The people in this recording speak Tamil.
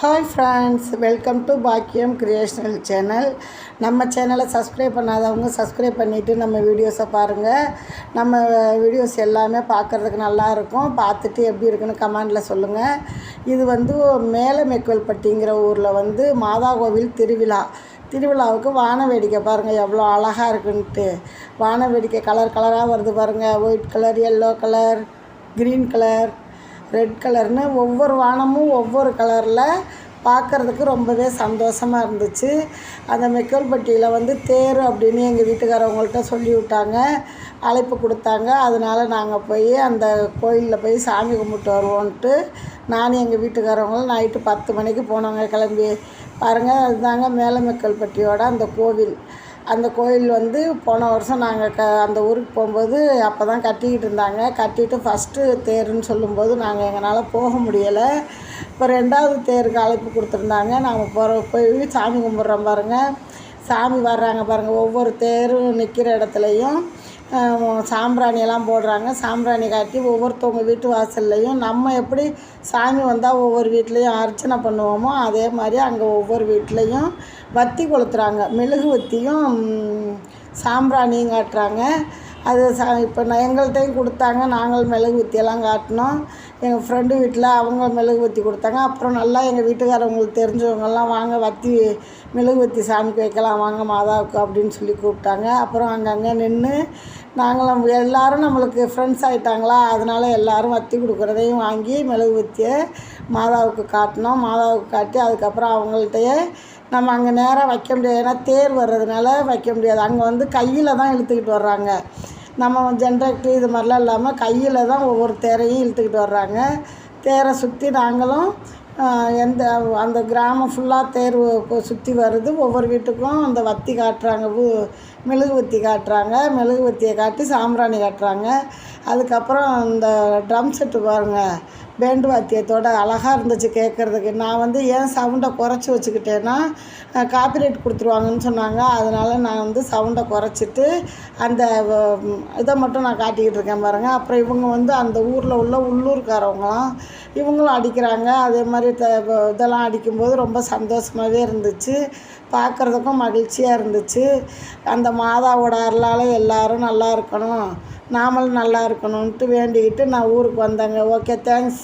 Hi friends welcome to Bakkiyam creational channel நம்ம சேனலை சப்ஸ்கிரைப் பண்ணாதவங்க சப்ஸ்கிரைப் பண்ணிவிட்டு நம்ம வீடியோஸை பாருங்கள் நம்ம வீடியோஸ் எல்லாமே பார்க்குறதுக்கு நல்லா இருக்கும். பார்த்துட்டு எப்படி இருக்குன்னு கமெண்டில் சொல்லுங்கள் இது வந்து மேலே மேக்கோல்பட்டிங்கிற ஊரில் வந்து மாதா கோவில் திருவிழா. திருவிழாவுக்கு வான வேடிக்கை பாருங்கள் எவ்வளோ அழகாக இருக்குன்ட்டு. வான வேடிக்கை கலர் கலராக வருது பாருங்கள் white colour yellow colour green colour red கலர்னு ஒவ்வொரு வானமும் ஒவ்வொரு கலரில் பார்க்குறதுக்கு ரொம்பவே சந்தோஷமாக இருந்துச்சு. அந்த மெக்கல்பட்டியில் வந்து தேர் அப்படின்னு எங்கள் வீட்டுக்காரவங்கள்ட்ட சொல்லி விட்டாங்க அழைப்பு கொடுத்தாங்க. அதனால் நாங்கள் போய் அந்த கோயிலில் போய் சாமி கும்பிட்டு வருவோன்ட்டு நானும் எங்கள் வீட்டுக்காரவங்களும் நைட்டு பத்து மணிக்கு போனோங்க கிளம்பி. பாருங்கள் அதுதாங்க மேலமெக்கல்பட்டியோட அந்த கோவில். அந்த கோயில் வந்து போன வருஷம் நாங்கள் க அந்த ஊருக்கு போகும்போது அப்போ தான் கட்டிக்கிட்டு இருந்தாங்க. கட்டிட்டு ஃபஸ்ட்டு தேருன்னு சொல்லும்போது நாங்கள் எங்களால் போக முடியலை. இப்போ ரெண்டாவது தேருக்கு அழைப்பு கொடுத்துருந்தாங்க. நாங்கள் போகிற போய் சாமி கும்பிட்றோம் பாருங்கள் சாமி வர்றாங்க பாருங்கள் ஒவ்வொரு தேரும் நிற்கிற இடத்துலையும் சாம்பிராணியெல்லாம் போடுறாங்க. சாம்பிராணி காட்டி ஒவ்வொருத்தவங்க வீட்டு வாசல்லையும் நம்ம எப்படி சாமி வந்தால் ஒவ்வொரு வீட்லேயும் அர்ச்சனை பண்ணுவோமோ அதே மாதிரி அங்கே ஒவ்வொரு வீட்லேயும் வத்தி கொளுத்துறாங்க. மெழுகு வத்தியும் சாம்பிராணியும் காட்டுறாங்க. அது சா இப்போ நான் எங்கள்கிட்டையும் கொடுத்தாங்க. நாங்கள் மெழுகு வத்தியெல்லாம் காட்டினோம். எங்கள் ஃப்ரெண்டு வீட்டில் அவங்க மெழுகு வத்தி கொடுத்தாங்க. அப்புறம் நல்லா எங்கள் வீட்டுக்காரவங்களுக்கு தெரிஞ்சவங்கெல்லாம் வாங்க வத்தி மெழுகு வத்தி சாமிக்கு வைக்கலாம் வாங்க மாதாவுக்கு அப்படின்னு சொல்லி கூப்பிட்டாங்க. அப்புறம் அங்கங்கே நின்று நாங்களும் எல்லோரும் நம்மளுக்கு ஃப்ரெண்ட்ஸ் ஆகிட்டாங்களா அதனால் எல்லோரும் வத்தி கொடுக்குறதையும் வாங்கி மெழுகு வத்தியை மாதாவுக்கு காட்டினோம். மாதாவுக்கு காட்டி அதுக்கப்புறம் அவங்கள்ட்டையே நம்ம அங்கே நேராக வைக்க முடியாது. ஏன்னா தேர் வர்றதுனால வைக்க முடியாது. அங்கே வந்து கையில் தான் இழுத்துக்கிட்டு வர்றாங்க. நம்ம ஜென்ரேட்டர் இது மாதிரிலாம் இல்லாமல் கையில் தான் ஒவ்வொரு தேரையும் இழுத்துக்கிட்டு வர்றாங்க. தேரை சுற்றி நாங்களும் எந்த அந்த கிராமம் ஃபுல்லாக தேர் சுற்றி வருது. ஒவ்வொரு வீட்டுக்கும் அந்த வத்தி காட்டுறாங்க மெழுகு வத்தி காட்டுறாங்க. மெழுகு வத்தியை காட்டி சாம்பிராணி காட்டுறாங்க. அதுக்கப்புறம் இந்த ட்ரம் செட்டு பாருங்கள் பேண்டு வாத்தியத்தோட அழகாக இருந்துச்சு கேட்குறதுக்கு நான் வந்து ஏன் சவுண்டை குறைச்சி வச்சுக்கிட்டேன்னா காப்பிரைட் கொடுத்துருவாங்கன்னு சொன்னாங்க. அதனால் நான் வந்து சவுண்டை குறைச்சிட்டு அந்த இதை மட்டும் நான் காட்டிக்கிட்டு இருக்கேன் பாருங்கள் அப்புறம் இவங்க வந்து அந்த ஊரில் உள்ள உள்ளூர்காரவங்களாம் இவங்களும் அடிக்கிறாங்க. அதே மாதிரி த இதெல்லாம் அடிக்கும்போது ரொம்ப சந்தோஷமாகவே இருந்துச்சு. பார்க்குறதுக்கும் மகிழ்ச்சியாக இருந்துச்சு. அந்த மாதாவோட அருளால் எல்லோரும் நல்லா இருக்கணும். நாமளும் நல்லா இருக்கணுன்ட்டு வேண்டிக்கிட்டு நான் ஊருக்கு வந்தேங்க. Okay thanks